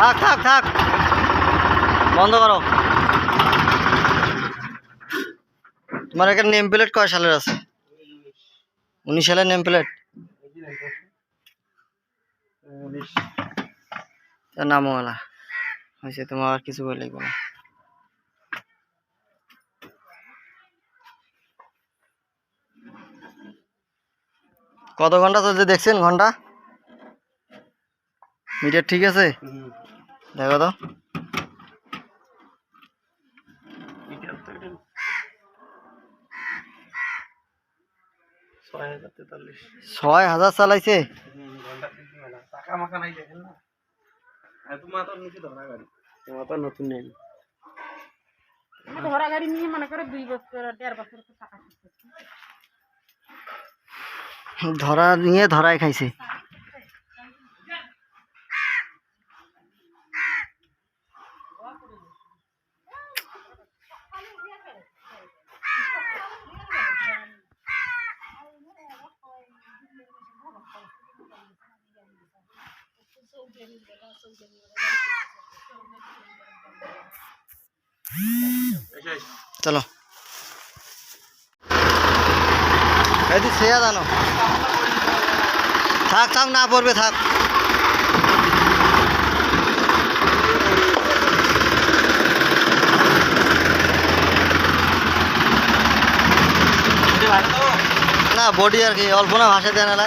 থাক থাক থাক। বন্ধ করো। তোমার এখানে নেম প্লেট কয় সালের আছে? উনিশ সালের নেম প্লেট নামও না হয়েছে তোমার আর কিছু বলে লাগবে না। কত ঘণ্টা চলছে দেখছেন ঘণ্টা? মিটার ঠিক আছে? দেখো তো। ছয় হাজার চালাইছে। ধরা গাড়ি নিয়ে মনে করে দুই বছর দেড় নিয়ে ধরাই খাইছে। চলো। এই যে শেয়া জানো। থাক থাক, না পড়বে, থাক। না, বডি আর কি, অল্প না, ভাসে দেয় না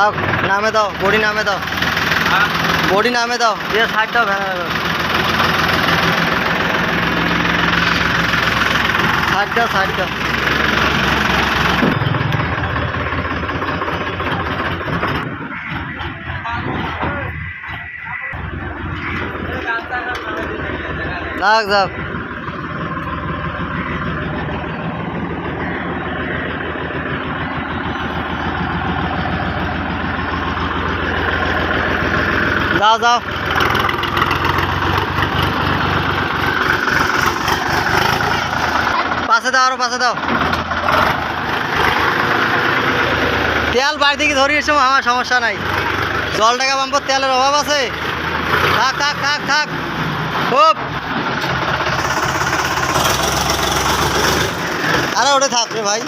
থাক নামে দাও বডি নামে দাও। বডি নামে দাও। দিয়ে সাইড দাও ভ্যান সাইড দাও। সাইড দাও যাও যাও পাশে দাও আরও, পাশে দাও। তেল বাড়ি থেকে ধরি এসে, আমার সমস্যা নাই। জল টাকা পাম্প তেলের অভাব আছে। থাক থাক থাক থাক। খুব আরে ওটা থাক রে ভাই।